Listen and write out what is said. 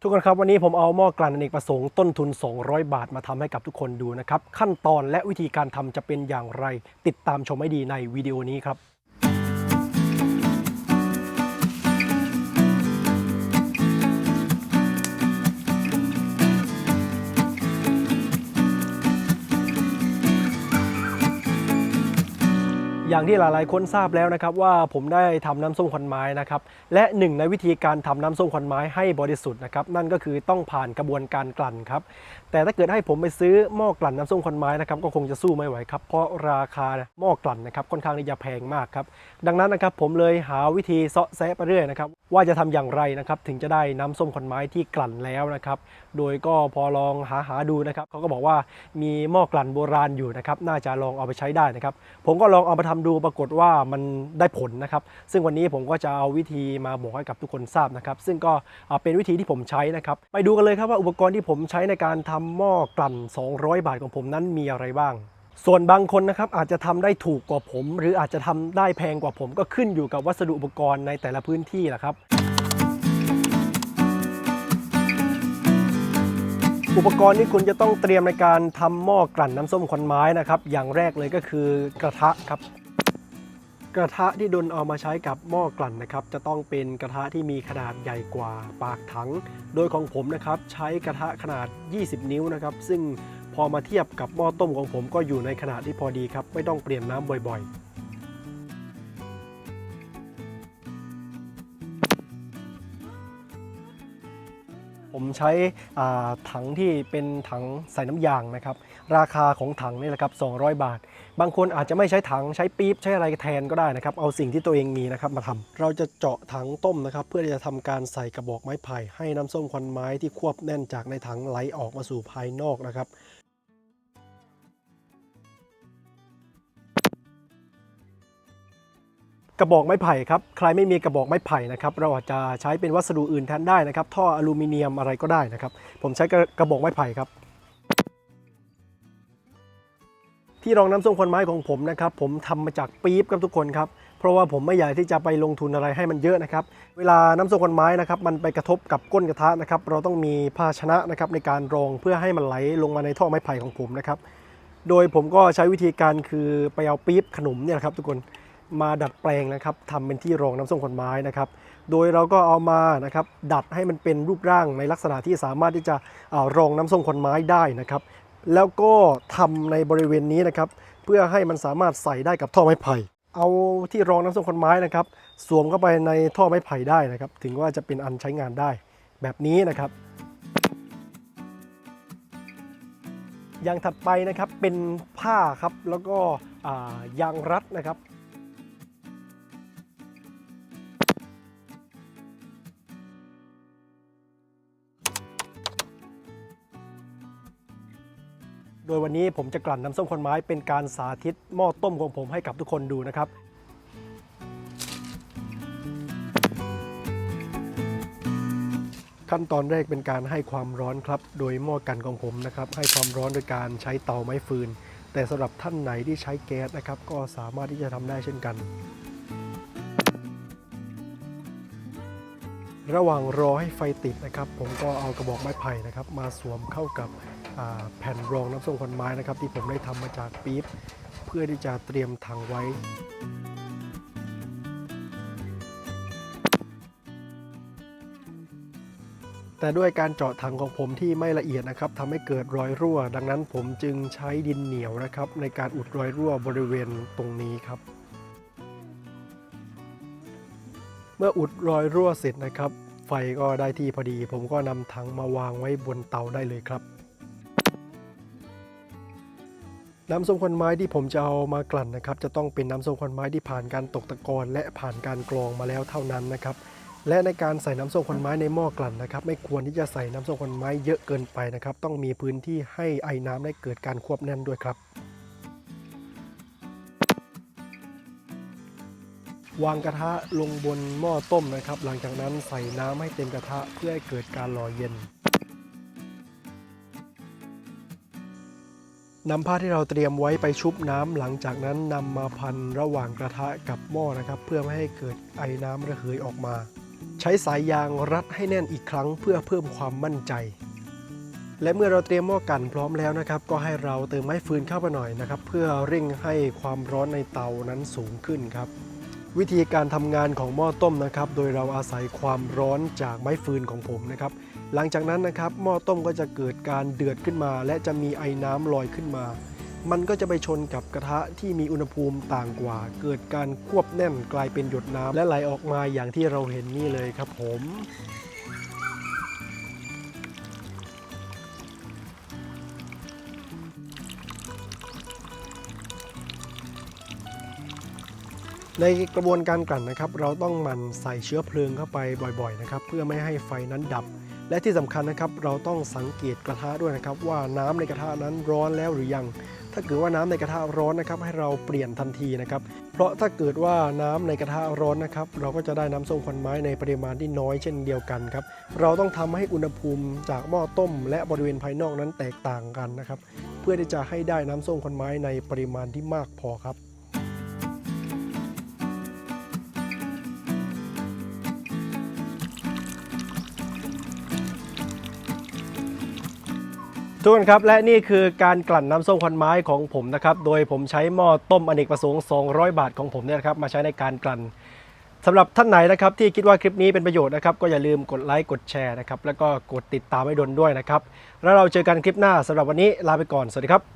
ทุกคนครับวันนี้ผมเอาหม้อกลั่นอเนกประสงค์ต้นทุน 200 บาทมาทำให้กับทุกคนดูนะครับ ขั้นตอนและวิธีการทำจะเป็นอย่างไร ติดตามชมให้ดีในวิดีโอนี้ครับ อย่างที่หลายๆคนทราบแล้วนะครับว่าผมได้ทำน้ำส้มควันไม้นะครับและหนึ่งในวิธีการทำน้ำส้มควันไม้ให้บริสุทธิ์นะครับนั่นก็คือต้องผ่านกระบวนการกลั่นครับแต่ถ้าเกิดให้ผมไปซื้อหม้อกลั่นน้ำส้มควันไม้นะครับก็คงจะสู้ไม่ไหวครับเพราะราคาหม้อกลั่นนะครับค่อนข้างที่จะแพงมากครับดังนั้นนะครับผมเลยหาวิธีเซาะแซะไปเรื่อยนะครับว่าจะทำอย่างไรนะครับถึงจะได้น้ำส้มควันไม้ที่กลั่นแล้วนะครับ โดยก็พอลองหาหาดูนะครับเขาก็บอกว่ามีหม้อกลั่นโบราณอยู่นะครับน่าจะลองเอาไปใช้ได้นะครับ ผมก็ลองเอามาทำดูปรากฏว่ามันได้ผลนะครับ ซึ่งวันนี้ผมก็จะเอาวิธีมาบอกให้กับทุกคนทราบนะครับ ซึ่งก็เป็นวิธีที่ผมใช้นะครับไปดูกันเลยครับว่าอุปกรณ์ที่ผมใช้ในการทำหม้อกลั่น 200 บาทของผมนั้นมีอะไรบ้าง ส่วนบางคนนะครับอาจจะทำได้ถูกกว่าผม หรืออาจจะทำได้แพงกว่าผม ก็ขึ้นอยู่กับวัสดุอุปกรณ์ในแต่ละพื้นที่แหละครับ อุปกรณ์ที่คุณจะต้องเตรียมในการทำหม้อกลั่นน้ำส้มควันไม้นะครับ อย่างแรกเลยก็คือกระทะครับ กระทะที่ดนเอามาใช้กับหม้อกลั่นนะครับ จะต้องเป็นกระทะที่มีขนาดใหญ่กว่าปากถัง โดยของผมนะครับใช้กระทะขนาด 20 นิ้วนะครับ ซึ่ง พอมาเทียบกับหม้อต้มของผมก็อยู่ในขนาดที่พอดีครับ ไม่ต้องเปลี่ยนน้ำบ่อยๆผมใช้ถังที่เป็นถังใส่น้ำยางนะครับ ราคาของถังนี่แหละครับ 200 บาท บางคนอาจจะไม่ใช้ถังใช้ปี๊บใช้อะไรแทนก็ได้นะครับ เอาสิ่งที่ตัวเองมีนะครับมาทำเราจะเจาะถังต้มนะครับ เพื่อที่จะทำการใส่กระบอกไม้ไผ่ให้น้ำส้มควันไม้ที่ควบแน่นจากในถังไหลออกมาสู่ภายนอกนะครับ กระบอกไม้ไผ่ครับใครไม่มีกระบอกไม้ไผ่นะครับเราอาจจะใช้เป็นวัสดุอื่นแทนได้นะครับ ท่ออลูมิเนียมอะไรก็ได้นะครับ ผมใช้กระกระบอกไม้ไผ่ครับ ที่รองน้ำส้มควันไม้ของผมนะครับ ผมทำมาจากปี๊บครับทุกคนครับเพราะว่าผมไม่อยากที่จะไปลงทุนอะไรให้มันเยอะนะครับ เวลาน้ำส้มควันไม้นะครับ มันไปกระทบกับก้นกระทะนะครับ เราต้องมีภาชนะนะครับในการรองเพื่อให้มันไหลลงมาในท่อไม้ไผ่ของผมนะครับ โดยผมก็ใช้วิธีการคือไปเอาปี๊บขนมเนี่ยครับทุกคน มาดัดแปลงนะครับทำเป็นที่รองน้ำส้มคนไม้นะครับโดยเราก็เอามานะครับดัดให้มันเป็นรูปร่างในลักษณะที่สามารถที่จะอรองน้ำส้มคนไม้ได้นะครับ แล้วก็ทำในบริเวณนี้นะครับ เพื่อให้มันสามารถใส่ได้กับท่อไม้ไผ่เอาที่รองน้ำส้มคนไม้นะครับ สวมเข้าไปในท่อไม้ไผ่ได้นะครับ ถึงว่าจะเป็นอันใช้งานได้แบบนี้นะครับอย่างถัดไปนะครับเป็นผ้าครับแล้วก็ยางรัดนะครับ โดยวันนี้ผมจะกลั่นน้ำส้มควันไม้เป็นการสาธิตหม้อต้มของผมให้กับทุกคนดูนะครับขั้นตอนแรกเป็นการให้ความร้อนครับ โดยหม้อกันของผมนะครับ ให้ความร้อนโดยการใช้เตาไม้ฟืน แต่สำหรับท่านไหนที่ใช้แก๊สนะครับ ก็สามารถที่จะทำได้เช่นกัน ระหว่างรอให้ไฟติดนะครับ ผมก็เอากระบอกไม้ไผ่นะครับ มาสวมเข้ากับ แผ่นรองน้ำส้มควันไม้นะครับ ที่ผมได้ทำมาจากปี๊บเพื่อที่จะเตรียมถังไว้แต่ด้วยการเจาะถังของผมที่ไม่ละเอียดนะครับทำให้เกิดรอยรั่ว ดังนั้นผมจึงใช้ดินเหนียวนะครับ ในการอุดรอยรั่วบริเวณตรงนี้ครับ เมื่ออุดรอยรั่วเสร็จนะครับ ไฟก็ได้ที่พอดี ผมก็นำถังมาวางไว้บนเตาได้เลยครับ น้ำส้มควันไม้ที่ผมจะเอามากลั่นนะครับ จะต้องเป็นน้ำส้มควันไม้ที่ผ่านการตกตะกอนและผ่านการกรองมาแล้วเท่านั้นนะครับ และในการใส่น้ำส้มควันไม้ในหม้อกลั่นนะครับ ไม่ควรที่จะใส่น้ำส้มควันไม้เยอะเกินไปนะครับ ต้องมีพื้นที่ให้ไอ้น้ำได้เกิดการควบแน่นด้วยครับวางกระทะลงบนหม้อต้มนะครับ หลังจากนั้นใส่น้ำให้เต็มกระทะเพื่อให้เกิดการหล่อเย็น นำผ้าที่เราเตรียมไว้ไปชุบน้ำหลังจากนั้นนำมาพันระหว่างกระทะกับหม้อนะครับ เพื่อไม่ให้เกิดไอน้ำระเหยออกมา ใช้สายยางรัดให้แน่นอีกครั้งเพื่อเพิ่มความมั่นใจ และเมื่อเราเตรียมหม้อกันพร้อมแล้วนะครับ ก็ให้เราเติมไม้ฟืนเข้าไปหน่อยนะครับ เพื่อเร่งให้ความร้อนในเตานั้นสูงขึ้นครับวิธีการทำงานของหม้อต้มนะครับ โดยเราอาศัยความร้อนจากไม้ฟืนของผมนะครับ หลังจากนั้นนะครับหม้อต้มก็จะเกิดการเดือดขึ้นมา และจะมีไอ้น้ำลอยขึ้นมา มันก็จะไปชนกับกระทะที่มีอุณหภูมิต่างกว่า เกิดการควบแน่นกลายเป็นหยดน้ำและไหลออกมาอย่างที่เราเห็นนี่เลยครับผมในกระบวนการกลั่นนะครับ เราต้องมันใส่เชื้อเพลิงเข้าไปบ่อยๆนะครับ เพื่อไม่ให้ไฟนั้นดับ และที่สำคัญนะครับเราต้องสังเกตกระทะด้วยนะครับ ว่าน้ำในกระทะนั้นร้อนแล้วหรือยัง ถ้าเกิดว่าน้ำในกระทะร้อนนะครับ ให้เราเปลี่ยนทันทีนะครับ เพราะถ้าเกิดว่าน้ำในกระทะร้อนนะครับ เราก็จะได้น้ำส้มควันไม้ในปริมาณที่น้อยเช่นเดียวกันครับ เราต้องทำให้อุณหภูมิจากหม้อต้ม และบริเวณภายนอกนั้นแตกต่างกันนะครับ เพื่อที่จะให้ได้น้ำส้มควันไม้ในปริมาณที่มากพอครับ ทุกคนครับและนี่คือการกลั่นน้ำส้มควันไม้ของผมนะครับโดยผมใช้หม้อต้มอเนกประสงค์ 200 บาทของผมเนี่ยนะครับมาใช้ในการกลั่นสำหรับท่านไหนนะครับที่คิดว่าคลิปนี้เป็นประโยชน์นะครับก็อย่าลืมกดไลค์กดแชร์นะครับแล้วก็กดติดตามให้ดนด้วยนะครับแล้วเราเจอกันคลิปหน้าสำหรับวันนี้ลาไปก่อนสวัสดีครับ